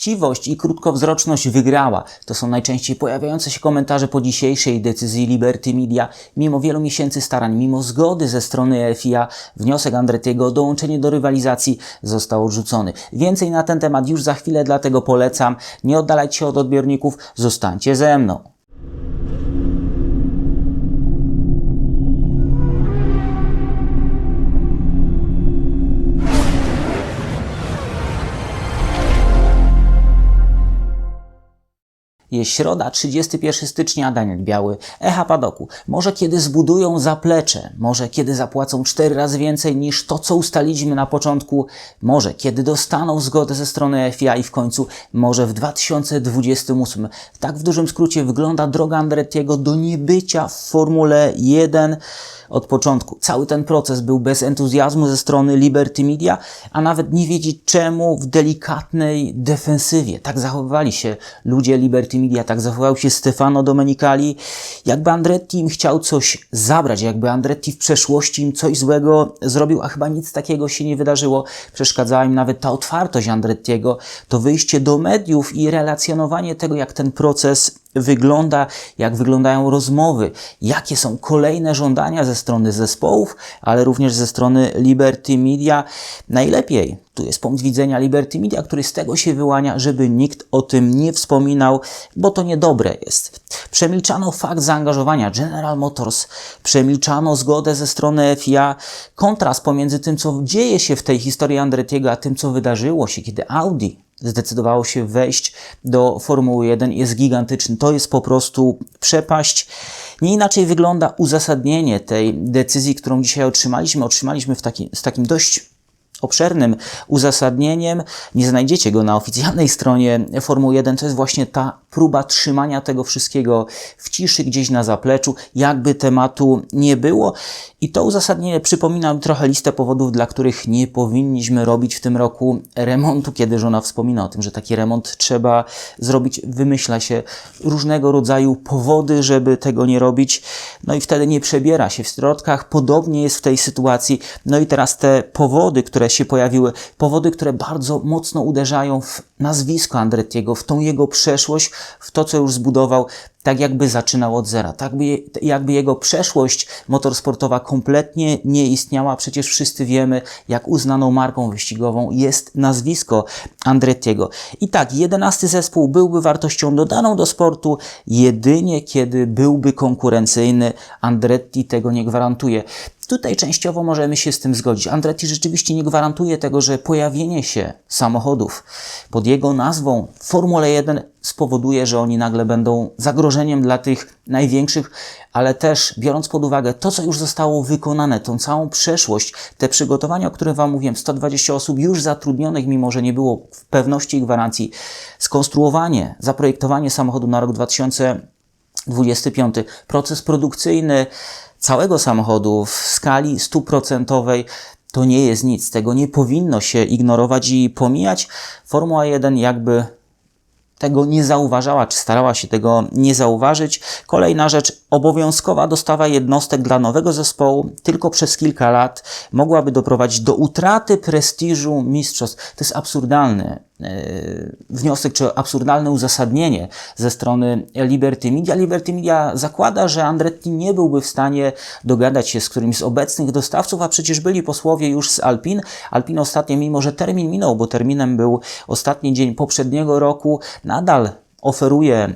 chciwość i krótkowzroczność wygrała. To są najczęściej pojawiające się komentarze po dzisiejszej decyzji Liberty Media. Mimo wielu miesięcy starań, mimo zgody ze strony FIA, wniosek Andrettiego o dołączenie do rywalizacji został odrzucony. Więcej na ten temat już za chwilę, dlatego polecam. Nie oddalajcie się od odbiorników, zostańcie ze mną. Jest środa, 31 stycznia, Daniel Biały, Echa Padoku. Może kiedy zbudują zaplecze, może kiedy zapłacą cztery razy więcej niż to, co ustaliliśmy na początku, może kiedy dostaną zgodę ze strony FIA i w końcu może w 2028. Tak w dużym skrócie wygląda droga Andrettiego do niebycia w Formule 1 od początku. Cały ten proces był bez entuzjazmu ze strony Liberty Media, a nawet nie wiedzieć czemu w delikatnej defensywie. Tak zachowywali się ludzie Liberty Media, tak zachował się Stefano Domenicali. Jakby Andretti im chciał coś zabrać, jakby Andretti w przeszłości im coś złego zrobił, a chyba nic takiego się nie wydarzyło. Przeszkadzała im nawet ta otwartość Andrettiego, to wyjście do mediów i relacjonowanie tego, jak ten proces wygląda, jak wyglądają rozmowy, jakie są kolejne żądania ze strony zespołów, ale również ze strony Liberty Media. Najlepiej, tu jest punkt widzenia Liberty Media, który z tego się wyłania, żeby nikt o tym nie wspominał, bo to niedobre jest. Przemilczano fakt zaangażowania General Motors, przemilczano zgodę ze strony FIA, kontrast pomiędzy tym, co dzieje się w tej historii Andrettiego, a tym, co wydarzyło się, kiedy Audi zdecydowało się wejść do Formuły 1 jest gigantyczny. To jest po prostu przepaść. Nie inaczej wygląda uzasadnienie tej decyzji, którą dzisiaj otrzymaliśmy. Otrzymaliśmy w taki, z takim dość obszernym uzasadnieniem. Nie znajdziecie go na oficjalnej stronie Formuły 1. To jest właśnie ta próba trzymania tego wszystkiego w ciszy gdzieś na zapleczu, jakby tematu nie było. I to uzasadnienie przypomina mi trochę listę powodów, dla których nie powinniśmy robić w tym roku remontu, kiedy żona wspomina o tym, że taki remont trzeba zrobić. Wymyśla się różnego rodzaju powody, żeby tego nie robić. No i wtedy nie przebiera się w środkach. Podobnie jest w tej sytuacji. No i teraz te powody, które się pojawiły, powody, które bardzo mocno uderzają w nazwisko Andrettiego, w tą jego przeszłość, w to, co już zbudował, tak jakby zaczynał od zera, tak jakby jego przeszłość motorsportowa kompletnie nie istniała. Przecież wszyscy wiemy, jak uznaną marką wyścigową jest nazwisko Andrettiego. I tak, jedenasty zespół byłby wartością dodaną do sportu jedynie kiedy byłby konkurencyjny. Andretti tego nie gwarantuje. Tutaj częściowo możemy się z tym zgodzić. Andretti rzeczywiście nie gwarantuje tego, że pojawienie się samochodów pod jego nazwą Formule 1 spowoduje, że oni nagle będą zagrożeniem dla tych największych, ale też biorąc pod uwagę to, co już zostało wykonane, tą całą przeszłość, te przygotowania, o których Wam mówiłem, 120 osób już zatrudnionych, mimo że nie było pewności i gwarancji, skonstruowanie, zaprojektowanie samochodu na rok 2025, proces produkcyjny, całego samochodu w skali stuprocentowej to nie jest nic. Tego nie powinno się ignorować i pomijać. Formuła 1 jakby tego nie zauważała, czy starała się tego nie zauważyć. Kolejna rzecz, obowiązkowa dostawa jednostek dla nowego zespołu tylko przez kilka lat mogłaby doprowadzić do utraty prestiżu mistrzostw. To jest absurdalny e, wniosek, czy absurdalne uzasadnienie ze strony Liberty Media. Liberty Media zakłada, że Andretti nie byłby w stanie dogadać się z którymś z obecnych dostawców, a przecież byli posłowie już z Alpin. Alpin ostatnio, mimo że termin minął, bo terminem był ostatni dzień poprzedniego roku, nadal oferuje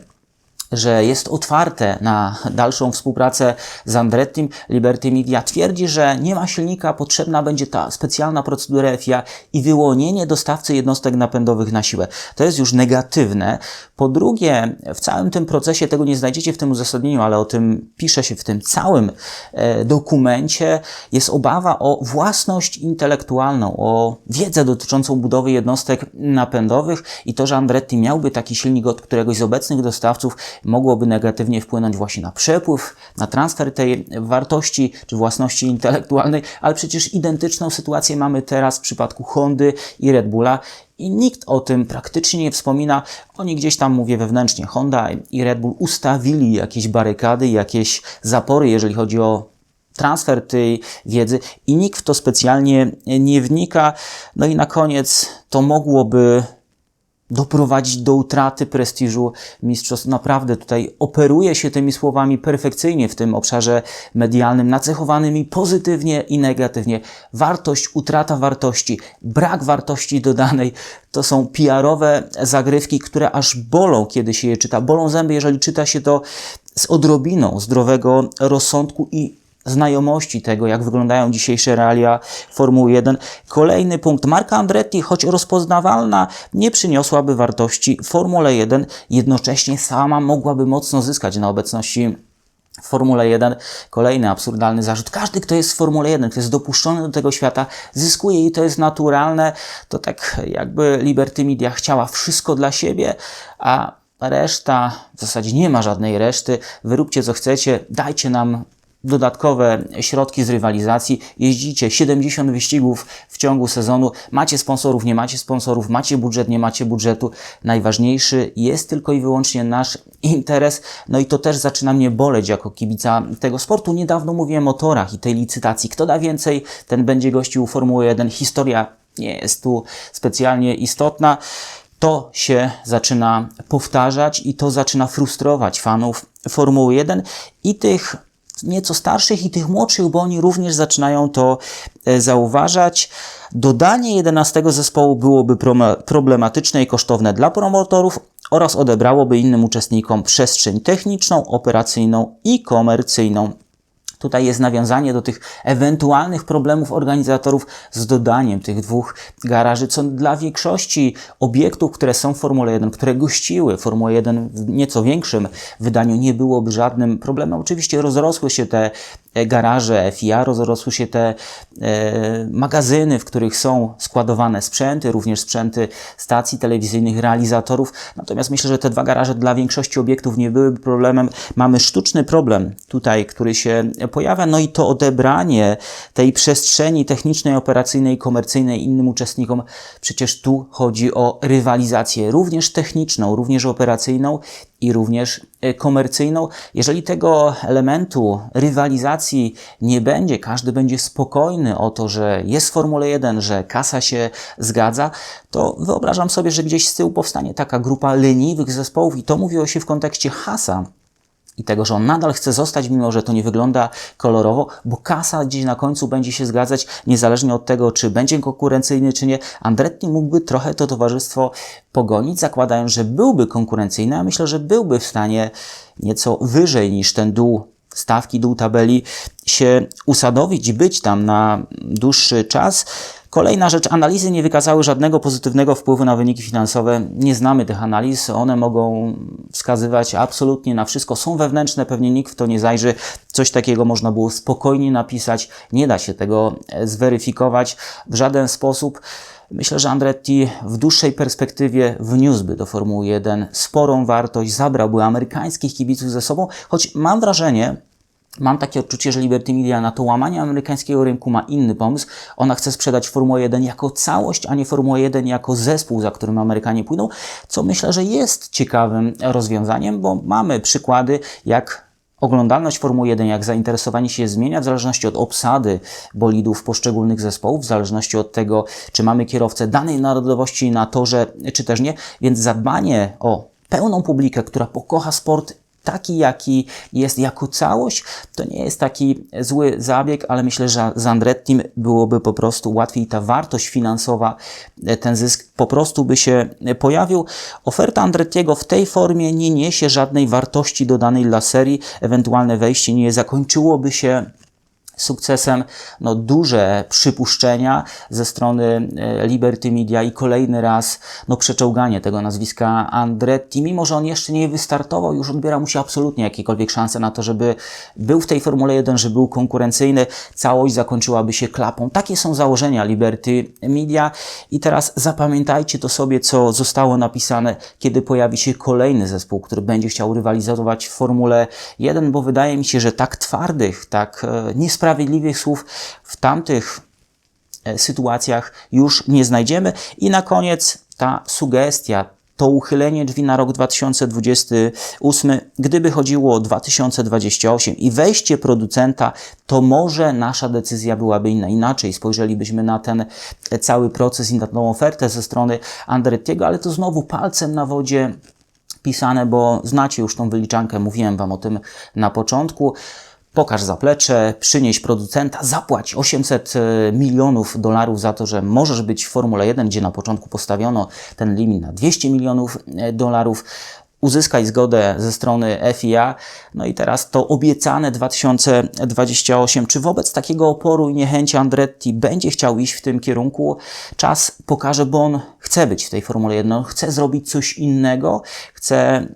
że jest otwarte na dalszą współpracę z Andrettim. Liberty Media twierdzi, że nie ma silnika, potrzebna będzie ta specjalna procedura FIA i wyłonienie dostawcy jednostek napędowych na siłę. To jest już negatywne. Po drugie, w całym tym procesie, tego nie znajdziecie w tym uzasadnieniu, ale o tym pisze się w tym całym e, dokumencie, jest obawa o własność intelektualną, o wiedzę dotyczącą budowy jednostek napędowych i to, że Andretti miałby taki silnik od któregoś z obecnych dostawców, mogłoby negatywnie wpłynąć właśnie na przepływ, na transfer tej wartości czy własności intelektualnej, ale przecież identyczną sytuację mamy teraz w przypadku Hondy i Red Bulla i nikt o tym praktycznie nie wspomina. Oni gdzieś tam, mówię wewnętrznie, Honda i Red Bull ustawili jakieś barykady, jakieś zapory, jeżeli chodzi o transfer tej wiedzy i nikt w to specjalnie nie wnika. No i na koniec to mogłoby doprowadzić do utraty prestiżu mistrzostw. Naprawdę tutaj operuje się tymi słowami perfekcyjnie w tym obszarze medialnym, nacechowanymi pozytywnie i negatywnie. Wartość, utrata wartości, brak wartości dodanej to są PR-owe zagrywki, które aż bolą, kiedy się je czyta. Bolą zęby, jeżeli czyta się to z odrobiną zdrowego rozsądku i znajomości tego, jak wyglądają dzisiejsze realia Formuły 1. Kolejny punkt. Marka Andretti, choć rozpoznawalna, nie przyniosłaby wartości Formule 1, jednocześnie sama mogłaby mocno zyskać na obecności w Formule 1 kolejny absurdalny zarzut. Każdy, kto jest w Formule 1, kto jest dopuszczony do tego świata, zyskuje i to jest naturalne. To tak jakby Liberty Media chciała wszystko dla siebie, a reszta, w zasadzie nie ma żadnej reszty. Wyróbcie co chcecie, dajcie nam dodatkowe środki z rywalizacji, jeździcie 70 wyścigów w ciągu sezonu, macie sponsorów, nie macie sponsorów, macie budżet, nie macie budżetu. Najważniejszy jest tylko i wyłącznie nasz interes, no i to też zaczyna mnie boleć jako kibica tego sportu. Niedawno mówiłem o torach i tej licytacji. Kto da więcej, ten będzie gościł Formuły 1. Historia nie jest tu specjalnie istotna. To się zaczyna powtarzać i to zaczyna frustrować fanów Formuły 1 i tych nieco starszych i tych młodszych, bo oni również zaczynają to e, zauważać. Dodanie 11 zespołu byłoby problematyczne i kosztowne dla promotorów oraz odebrałoby innym uczestnikom przestrzeń techniczną, operacyjną i komercyjną. Tutaj jest nawiązanie do tych ewentualnych problemów organizatorów z dodaniem tych dwóch garaży, co dla większości obiektów, które są w Formule 1, które gościły Formułę 1 w nieco większym wydaniu, nie byłoby żadnym problemem. Oczywiście rozrosły się te garaże FIA, rozrosły się te e, magazyny, w których są składowane sprzęty, również sprzęty stacji telewizyjnych, realizatorów. Natomiast myślę, że te dwa garaże dla większości obiektów nie byłyby problemem. Mamy sztuczny problem tutaj, który się pojawia, no i to odebranie tej przestrzeni technicznej, operacyjnej, komercyjnej innym uczestnikom. Przecież tu chodzi o rywalizację, również techniczną, również operacyjną i również e, komercyjną. Jeżeli tego elementu rywalizacji nie będzie, każdy będzie spokojny o to, że jest Formule 1, że kasa się zgadza, to wyobrażam sobie, że gdzieś z tyłu powstanie taka grupa leniwych zespołów i to mówiło się w kontekście Hasa, i tego, że on nadal chce zostać, mimo że to nie wygląda kolorowo, bo kasa gdzieś na końcu będzie się zgadzać, niezależnie od tego, czy będzie konkurencyjny, czy nie. Andretti mógłby trochę to towarzystwo pogonić, zakładając, że byłby konkurencyjny, a myślę, że byłby w stanie nieco wyżej niż ten dół stawki, dół tabeli się usadowić być tam na dłuższy czas. Kolejna rzecz, analizy nie wykazały żadnego pozytywnego wpływu na wyniki finansowe. Nie znamy tych analiz, one mogą wskazywać absolutnie na wszystko. Są wewnętrzne, pewnie nikt w to nie zajrzy. Coś takiego można było spokojnie napisać. Nie da się tego e, zweryfikować w żaden sposób. Myślę, że Andretti w dłuższej perspektywie wniósłby do Formuły 1 sporą wartość, zabrałby amerykańskich kibiców ze sobą, choć mam wrażenie, Mam takie odczucie, że Liberty Media na to łamanie amerykańskiego rynku ma inny pomysł. Ona chce sprzedać Formułę 1 jako całość, a nie Formułę 1 jako zespół, za którym Amerykanie pójdą, co myślę, że jest ciekawym rozwiązaniem, bo mamy przykłady, jak oglądalność Formuły 1, jak zainteresowanie się zmienia w zależności od obsady bolidów poszczególnych zespołów, w zależności od tego, czy mamy kierowcę danej narodowości na torze, czy też nie. Więc zadbanie o pełną publikę, która pokocha sport taki, jaki jest jako całość, to nie jest taki zły zabieg, ale myślę, że z Andrettim byłoby po prostu łatwiej ta wartość finansowa, ten zysk po prostu by się pojawił. Oferta Andrettiego w tej formie nie niesie żadnej wartości dodanej dla serii. Ewentualne wejście nie zakończyłoby się sukcesem no, duże przypuszczenia ze strony e, Liberty Media i kolejny raz no, przeczołganie tego nazwiska Andretti, mimo że on jeszcze nie wystartował, już odbiera mu się absolutnie jakiekolwiek szanse na to, żeby był w tej Formule 1, że był konkurencyjny, całość zakończyłaby się klapą. Takie są założenia Liberty Media. I teraz zapamiętajcie to sobie, co zostało napisane, kiedy pojawi się kolejny zespół, który będzie chciał rywalizować w Formule 1, bo wydaje mi się, że tak twardych, tak niesprawiedliwych sprawiedliwych słów w tamtych e, sytuacjach już nie znajdziemy. I na koniec ta sugestia, to uchylenie drzwi na rok 2028, gdyby chodziło o 2028 i wejście producenta, to może nasza decyzja byłaby inna. Inaczej spojrzelibyśmy na ten cały proces i na tą ofertę ze strony Andrettiego, ale to znowu palcem na wodzie pisane, bo znacie już tą wyliczankę, mówiłem Wam o tym na początku. Pokaż zaplecze, przynieś producenta, zapłać 800 e, milionów dolarów za to, że możesz być w Formule 1, gdzie na początku postawiono ten limit na 200 milionów e, dolarów uzyskać zgodę ze strony FIA. No i teraz to obiecane 2028. Czy wobec takiego oporu i niechęci Andretti będzie chciał iść w tym kierunku? Czas pokaże, bo on chce być w tej Formule 1, on chce zrobić coś innego, chce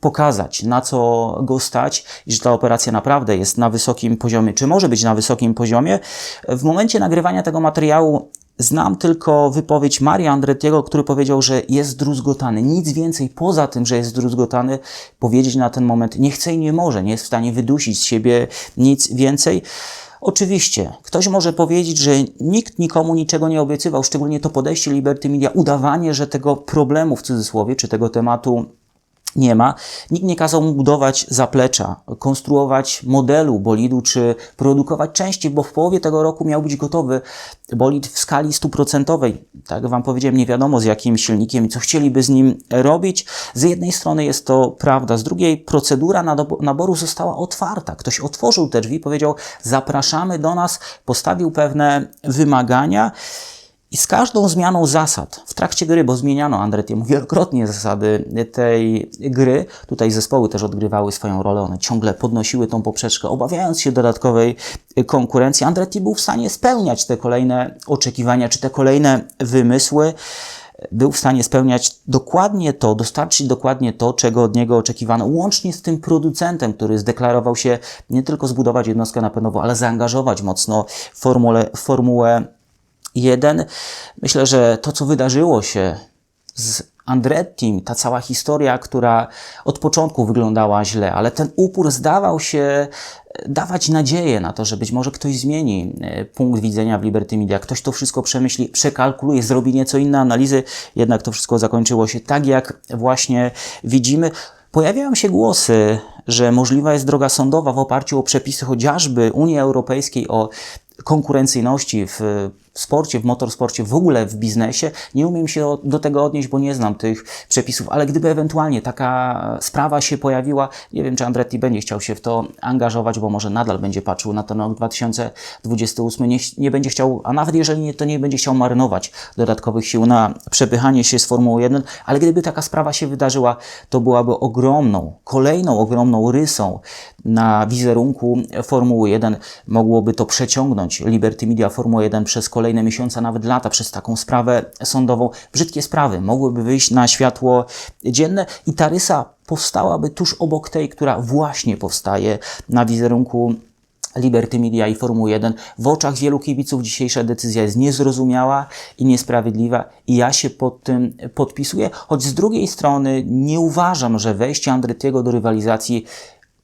pokazać, na co go stać i że ta operacja naprawdę jest na wysokim poziomie, czy może być na wysokim poziomie. W momencie nagrywania tego materiału Znam tylko wypowiedź Maria Andrettiego, który powiedział, że jest zdruzgotany. Nic więcej poza tym, że jest zdruzgotany, powiedzieć na ten moment nie chce i nie może, nie jest w stanie wydusić z siebie nic więcej. Oczywiście, ktoś może powiedzieć, że nikt nikomu niczego nie obiecywał, szczególnie to podejście Liberty Media, udawanie, że tego problemu w cudzysłowie, czy tego tematu nie ma. Nikt nie kazał mu budować zaplecza, konstruować modelu bolidu, czy produkować części, bo w połowie tego roku miał być gotowy bolid w skali stuprocentowej. Tak Wam powiedziałem, nie wiadomo z jakim silnikiem i co chcieliby z nim robić. Z jednej strony jest to prawda, z drugiej procedura naboru została otwarta. Ktoś otworzył te drzwi, powiedział zapraszamy do nas, postawił pewne wymagania i z każdą zmianą zasad w trakcie gry, bo zmieniano Andretiemu wielokrotnie zasady tej gry, tutaj zespoły też odgrywały swoją rolę, one ciągle podnosiły tą poprzeczkę, obawiając się dodatkowej konkurencji. Andretti był w stanie spełniać te kolejne oczekiwania, czy te kolejne wymysły był w stanie spełniać dokładnie to, dostarczyć dokładnie to, czego od niego oczekiwano, łącznie z tym producentem, który zdeklarował się nie tylko zbudować jednostkę napędową, ale zaangażować mocno w formułę, formułę jeden. Myślę, że to, co wydarzyło się z Andretti, ta cała historia, która od początku wyglądała źle, ale ten upór zdawał się e, dawać nadzieję na to, że być może ktoś zmieni e, punkt widzenia w Liberty Media, ktoś to wszystko przemyśli, przekalkuluje, zrobi nieco inne analizy, jednak to wszystko zakończyło się tak, jak właśnie widzimy. Pojawiają się głosy, że możliwa jest droga sądowa w oparciu o przepisy chociażby Unii Europejskiej o konkurencyjności w sporcie, w motorsporcie, w ogóle w biznesie. Nie umiem się do tego odnieść, bo nie znam tych przepisów, ale gdyby ewentualnie taka sprawa się pojawiła, nie wiem, czy Andretti będzie chciał się w to angażować, bo może nadal będzie patrzył na ten rok 2028, nie, nie będzie chciał, a nawet jeżeli nie, to nie będzie chciał marynować dodatkowych sił na przepychanie się z Formuły 1, ale gdyby taka sprawa się wydarzyła, to byłaby ogromną, kolejną ogromną rysą na wizerunku Formuły 1. Mogłoby to przeciągnąć Liberty Media Formuła 1 przez kolejne miesiące, nawet lata przez taką sprawę sądową. Brzydkie sprawy mogłyby wyjść na światło dzienne i ta rysa powstałaby tuż obok tej, która właśnie powstaje na wizerunku Liberty Media i Formuły 1. W oczach wielu kibiców dzisiejsza decyzja jest niezrozumiała i niesprawiedliwa i ja się pod tym podpisuję, choć z drugiej strony nie uważam, że wejście Andrettiego do rywalizacji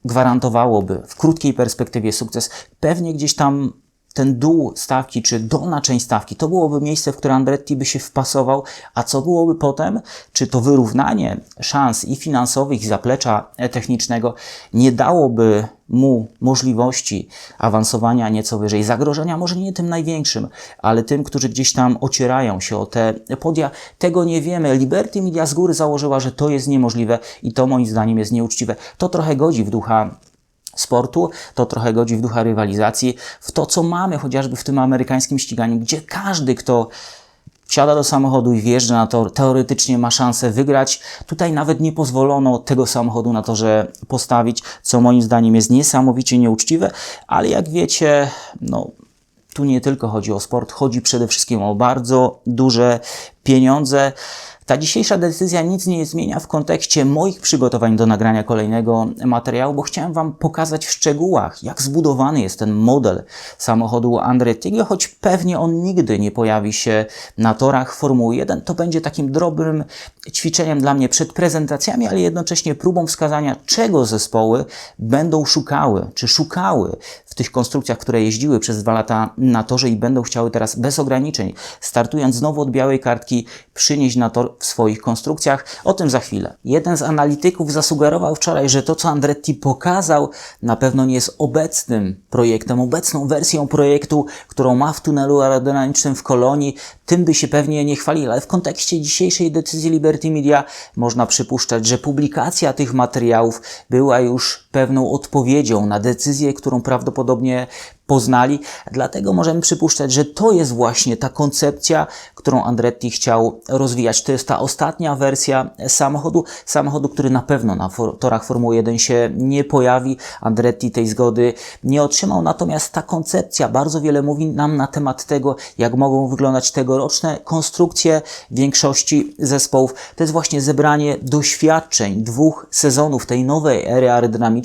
gwarantowałoby w krótkiej perspektywie sukces. Pewnie gdzieś tam ten dół stawki, czy dolna część stawki, to byłoby miejsce, w które Andretti by się wpasował, a co byłoby potem? Czy to wyrównanie szans i finansowych, i zaplecza technicznego nie dałoby mu możliwości awansowania nieco wyżej, zagrożenia może nie tym największym, ale tym, którzy gdzieś tam ocierają się o te podia. Tego nie wiemy. Liberty Media z góry założyła, że to jest niemożliwe i to moim zdaniem jest nieuczciwe. To trochę godzi w ducha sportu, to trochę godzi w ducha rywalizacji, w to, co mamy chociażby w tym amerykańskim ściganiu, gdzie każdy, kto wsiada do samochodu i wjeżdża na tor, teoretycznie ma szansę wygrać. Tutaj nawet nie pozwolono tego samochodu na torze postawić, co moim zdaniem jest niesamowicie nieuczciwe, ale jak wiecie, no, tu nie tylko chodzi o sport, chodzi przede wszystkim o bardzo duże pieniądze. Ta dzisiejsza decyzja nic nie zmienia w kontekście moich przygotowań do nagrania kolejnego materiału, bo chciałem Wam pokazać w szczegółach, jak zbudowany jest ten model samochodu Andretti'ego, choć pewnie on nigdy nie pojawi się na torach Formuły 1. To będzie takim drobnym ćwiczeniem dla mnie przed prezentacjami, ale jednocześnie próbą wskazania, czego zespoły będą szukały, czy szukały w tych konstrukcjach, które jeździły przez dwa lata na torze i będą chciały teraz bez ograniczeń, startując znowu od białej kartki, przynieść na tor w swoich konstrukcjach. O tym za chwilę. Jeden z analityków zasugerował wczoraj, że to, co Andretti pokazał, na pewno nie jest obecnym projektem, obecną wersją projektu, którą ma w tunelu aerodynamicznym w Kolonii. Tym by się pewnie nie chwalili, ale w kontekście dzisiejszej decyzji Liberty Media można przypuszczać, że publikacja tych materiałów była już pewną odpowiedzią na decyzję, którą prawdopodobnie poznali. Dlatego możemy przypuszczać, że to jest właśnie ta koncepcja, którą Andretti chciał rozwijać. To jest ta ostatnia wersja samochodu, samochodu, który na pewno na torach Formuły 1 się nie pojawi. Andretti tej zgody nie otrzymał, natomiast ta koncepcja bardzo wiele mówi nam na temat tego, jak mogą wyglądać tegoroczne konstrukcje większości zespołów. To jest właśnie zebranie doświadczeń dwóch sezonów tej nowej ery aerodynamicznej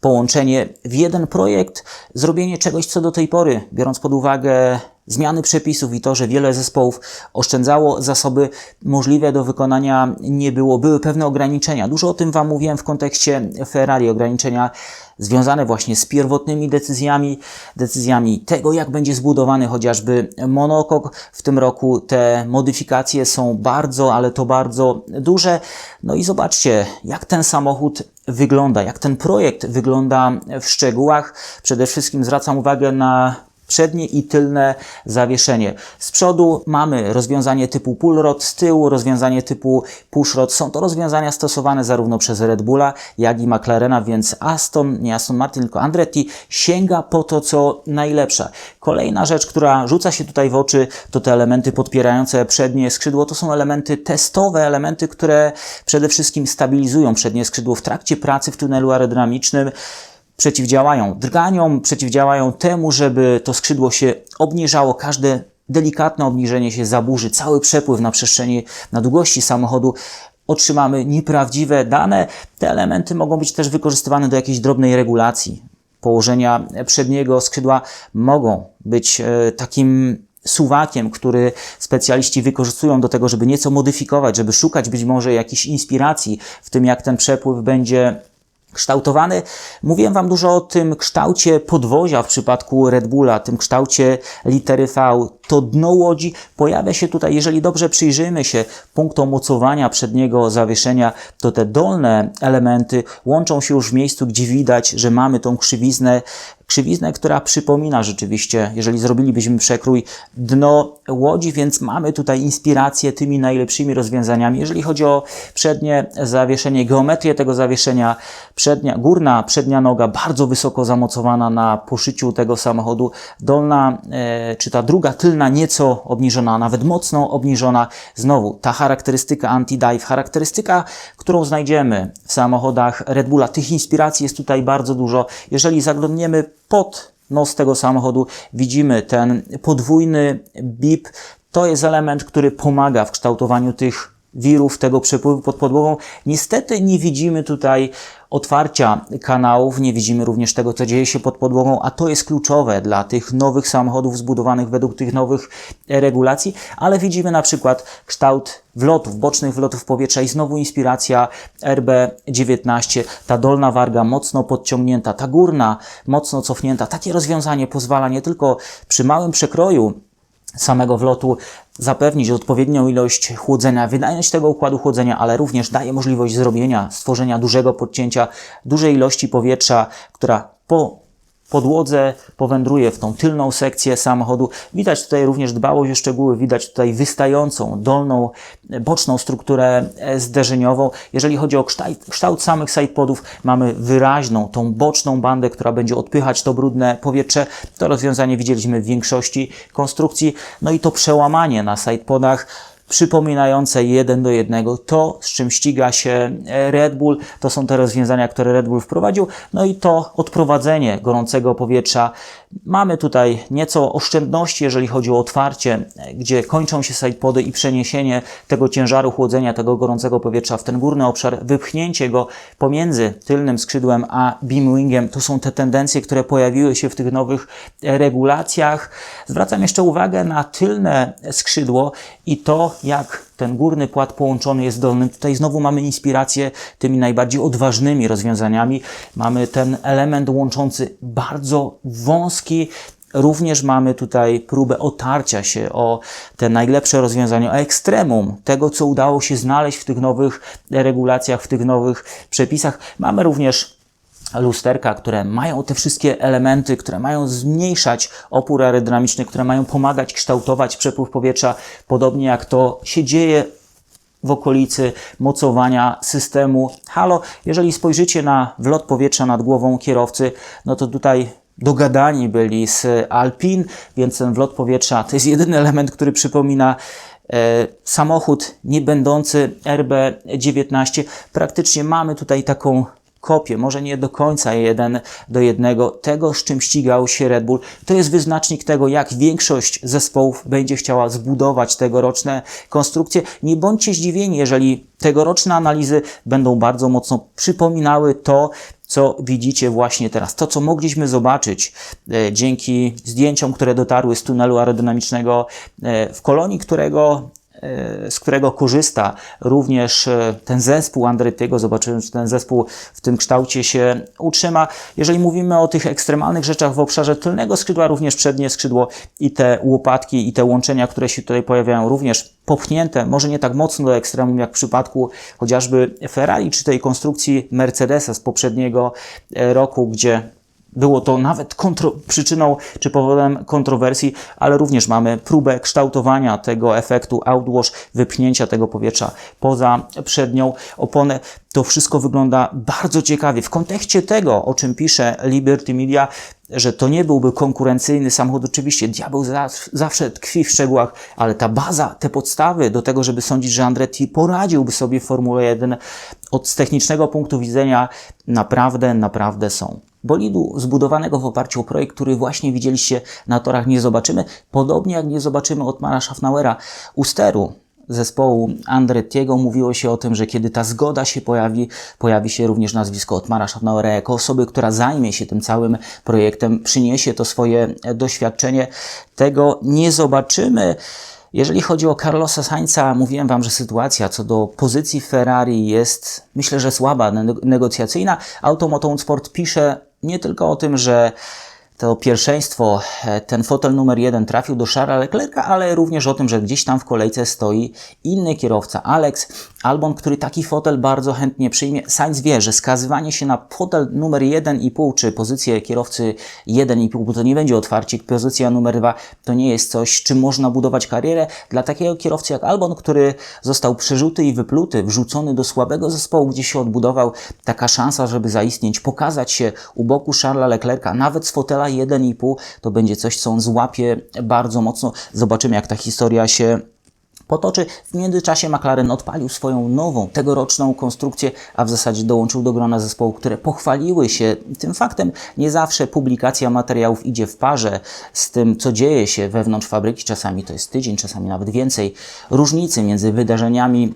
połączenie w jeden projekt, zrobienie czegoś, co do tej pory, biorąc pod uwagę zmiany przepisów i to, że wiele zespołów oszczędzało zasoby możliwe do wykonania nie było, były pewne ograniczenia. Dużo o tym Wam mówiłem w kontekście Ferrari, ograniczenia związane właśnie z pierwotnymi decyzjami, decyzjami tego, jak będzie zbudowany chociażby monokok. W tym roku te modyfikacje są bardzo, ale to bardzo duże. No i zobaczcie, jak ten samochód wygląda, jak ten projekt wygląda w szczegółach. Przede wszystkim zwracam uwagę na przednie i tylne zawieszenie. Z przodu mamy rozwiązanie typu pullrod, z tyłu rozwiązanie typu pushrod. Są to rozwiązania stosowane zarówno przez Red Bulla, jak i McLarena, więc Aston, nie Aston Martin, tylko Andretti sięga po to, co najlepsze. Kolejna rzecz, która rzuca się tutaj w oczy, to te elementy podpierające przednie skrzydło. To są elementy testowe, elementy, które przede wszystkim stabilizują przednie skrzydło w trakcie pracy w tunelu aerodynamicznym przeciwdziałają drganiom, przeciwdziałają temu, żeby to skrzydło się obniżało. Każde delikatne obniżenie się zaburzy cały przepływ na przestrzeni, na długości samochodu. Otrzymamy nieprawdziwe dane. Te elementy mogą być też wykorzystywane do jakiejś drobnej regulacji. Położenia przedniego skrzydła mogą być e, takim suwakiem, który specjaliści wykorzystują do tego, żeby nieco modyfikować, żeby szukać być może jakiejś inspiracji w tym, jak ten przepływ będzie kształtowany. Mówiłem Wam dużo o tym kształcie podwozia w przypadku Red Bulla, tym kształcie litery V. To dno łodzi pojawia się tutaj, jeżeli dobrze przyjrzymy się punktom mocowania przedniego zawieszenia, to te dolne elementy łączą się już w miejscu, gdzie widać, że mamy tą krzywiznę krzywiznę, która przypomina rzeczywiście, jeżeli zrobilibyśmy przekrój, dno łodzi, więc mamy tutaj inspirację tymi najlepszymi rozwiązaniami. Jeżeli chodzi o przednie zawieszenie, geometrię tego zawieszenia, przednia, górna przednia noga bardzo wysoko zamocowana na poszyciu tego samochodu, dolna e, czy ta druga tylna nieco obniżona, nawet mocno obniżona. Znowu ta charakterystyka anti-dive, charakterystyka, którą znajdziemy w samochodach Red Bulla. Tych inspiracji jest tutaj bardzo dużo. Jeżeli zaglądniemy pod nos tego samochodu widzimy ten podwójny bip. To jest element, który pomaga w kształtowaniu tych wirów, tego przepływu pod podłogą. Niestety nie widzimy tutaj otwarcia kanałów, nie widzimy również tego, co dzieje się pod podłogą, a to jest kluczowe dla tych nowych samochodów zbudowanych według tych nowych regulacji, ale widzimy na przykład kształt wlotów, bocznych wlotów powietrza i znowu inspiracja RB19, ta dolna warga mocno podciągnięta, ta górna mocno cofnięta. Takie rozwiązanie pozwala nie tylko przy małym przekroju samego wlotu zapewnić odpowiednią ilość chłodzenia, wydajność tego układu chłodzenia, ale również daje możliwość zrobienia, stworzenia dużego podcięcia, dużej ilości powietrza, która po podłodze powędruje w tą tylną sekcję samochodu. Widać tutaj również dbałość o szczegóły, widać tutaj wystającą dolną, boczną strukturę e, zderzeniową. Jeżeli chodzi o kształt, kształt samych sidepodów, mamy wyraźną tą boczną bandę, która będzie odpychać to brudne powietrze. To rozwiązanie widzieliśmy w większości konstrukcji. No i to przełamanie na sidepodach przypominające jeden do jednego to, z czym ściga się e, Red Bull. To są te rozwiązania, które Red Bull wprowadził. No i to odprowadzenie gorącego powietrza. Mamy tutaj nieco oszczędności, jeżeli chodzi o otwarcie, e, gdzie kończą się sidepody i przeniesienie tego ciężaru chłodzenia, tego gorącego powietrza w ten górny obszar, wypchnięcie go pomiędzy tylnym skrzydłem a beamwingiem. To są te tendencje, które pojawiły się w tych nowych e, regulacjach. Zwracam jeszcze uwagę na tylne skrzydło i to, jak ten górny płat połączony jest z dolnym. Tutaj znowu mamy inspirację tymi najbardziej odważnymi rozwiązaniami. Mamy ten element łączący bardzo wąski również mamy tutaj próbę otarcia się o te najlepsze rozwiązania, o ekstremum tego, co udało się znaleźć w tych nowych regulacjach, w tych nowych przepisach. Mamy również lusterka, które mają te wszystkie elementy, które mają zmniejszać opór aerodynamiczny, które mają pomagać kształtować przepływ powietrza, podobnie jak to się dzieje w okolicy mocowania systemu halo. Jeżeli spojrzycie na wlot powietrza nad głową kierowcy, no to tutaj dogadani byli z Alpin, więc ten wlot powietrza to jest jedyny element, który przypomina e, samochód nie będący RB19. Praktycznie mamy tutaj taką kopię, może nie do końca jeden do jednego tego, z czym ścigał się Red Bull. To jest wyznacznik tego, jak większość zespołów będzie chciała zbudować tegoroczne konstrukcje. Nie bądźcie zdziwieni, jeżeli tegoroczne analizy będą bardzo mocno przypominały to, co widzicie właśnie teraz. To, co mogliśmy zobaczyć e, dzięki zdjęciom, które dotarły z tunelu aerodynamicznego e, w kolonii, którego z którego korzysta również e, ten zespół Andrettiego. Zobaczymy, czy ten zespół w tym kształcie się utrzyma. Jeżeli mówimy o tych ekstremalnych rzeczach w obszarze tylnego skrzydła, również przednie skrzydło i te łopatki i te łączenia, które się tutaj pojawiają, również popchnięte, może nie tak mocno do ekstremum, jak w przypadku chociażby Ferrari, czy tej konstrukcji Mercedesa z poprzedniego e, roku, gdzie było to nawet przyczyną czy powodem kontrowersji, ale również mamy próbę kształtowania tego efektu outwash, wypchnięcia tego powietrza poza przednią oponę. To wszystko wygląda bardzo ciekawie. W kontekście tego, o czym pisze Liberty Media, że to nie byłby konkurencyjny samochód. Oczywiście diabeł zawsze tkwi w szczegółach, ale ta baza, te podstawy do tego, żeby sądzić, że Andretti poradziłby sobie w Formule 1 od z technicznego punktu widzenia naprawdę, naprawdę są. Bolidu zbudowanego w oparciu o projekt, który właśnie widzieliście na torach, nie zobaczymy. Podobnie jak nie zobaczymy Otmara Schaffnauera u steru zespołu Andrettiego mówiło się o tym, że kiedy ta zgoda się pojawi, pojawi się również nazwisko Otmara Schaffnauera jako osoby, która zajmie się tym całym projektem, przyniesie to swoje doświadczenie. Tego nie zobaczymy. Jeżeli chodzi o Carlosa Sainza, mówiłem Wam, że sytuacja co do pozycji Ferrari jest, myślę, że słaba, negocjacyjna. Automoton Sport pisze nie tylko o tym, że to pierwszeństwo, e, ten fotel numer jeden trafił do Charlesa Leclerca, ale również o tym, że gdzieś tam w kolejce stoi inny kierowca, Alex Albon, który taki fotel bardzo chętnie przyjmie. Sainz wie, że skazywanie się na fotel numer 1,5 czy pozycję kierowcy 1,5, bo to nie będzie otwarcik, pozycja numer 2 to nie jest coś, czym można budować karierę. Dla takiego kierowcy jak Albon, który został przerzuty i wypluty, wrzucony do słabego zespołu, gdzie się odbudował, taka szansa, żeby zaistnieć, pokazać się u boku Charlesa Leclerca, nawet z fotela 1,5 to będzie coś, co on złapie bardzo mocno. Zobaczymy, jak ta historia się potoczy. W międzyczasie McLaren odpalił swoją nową, tegoroczną konstrukcję, a w zasadzie dołączył do grona zespołów, które pochwaliły się tym faktem. Nie zawsze publikacja materiałów idzie w parze z tym, co dzieje się wewnątrz fabryki. Czasami to jest tydzień, czasami nawet więcej. Różnicy między wydarzeniami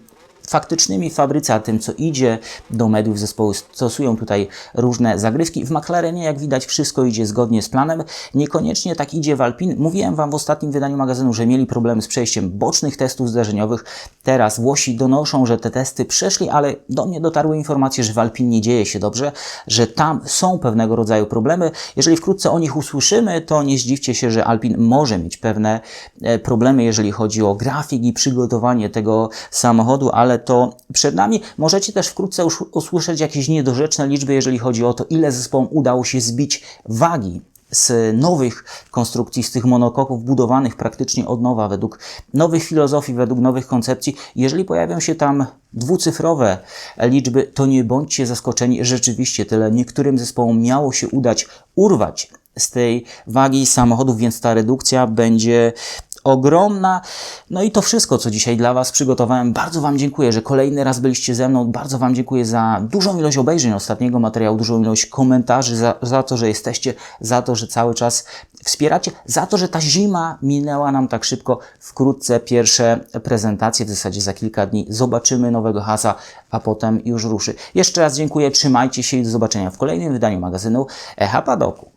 faktycznymi w fabryce, a tym, co idzie do mediów zespołu, stosują tutaj różne zagrywki. W McLarenie, jak widać, wszystko idzie zgodnie z planem. Niekoniecznie tak idzie w Alpine. Mówiłem Wam w ostatnim wydaniu magazynu, że mieli problemy z przejściem bocznych testów zderzeniowych. Teraz Włosi donoszą, że te testy przeszli, ale do mnie dotarły informacje, że w Alpine nie dzieje się dobrze, że tam są pewnego rodzaju problemy. Jeżeli wkrótce o nich usłyszymy, to nie zdziwcie się, że Alpine może mieć pewne e, problemy, jeżeli chodzi o grafik i przygotowanie tego samochodu, ale to przed nami. Możecie też wkrótce już usłyszeć jakieś niedorzeczne liczby, jeżeli chodzi o to, ile zespołom udało się zbić wagi z nowych konstrukcji, z tych monokoków budowanych praktycznie od nowa, według nowych filozofii, według nowych koncepcji. Jeżeli pojawią się tam dwucyfrowe liczby, to nie bądźcie zaskoczeni. Rzeczywiście tyle niektórym zespołom miało się udać urwać z tej wagi samochodów, więc ta redukcja będzie ogromna. No i to wszystko, co dzisiaj dla Was przygotowałem. Bardzo Wam dziękuję, że kolejny raz byliście ze mną. Bardzo Wam dziękuję za dużą ilość obejrzeń ostatniego materiału, dużą ilość komentarzy, za, za to, że jesteście, za to, że cały czas wspieracie, za to, że ta zima minęła nam tak szybko. Wkrótce pierwsze prezentacje, w zasadzie za kilka dni zobaczymy nowego hasa, a potem już ruszy. Jeszcze raz dziękuję, trzymajcie się i do zobaczenia w kolejnym wydaniu magazynu Echa Padoku.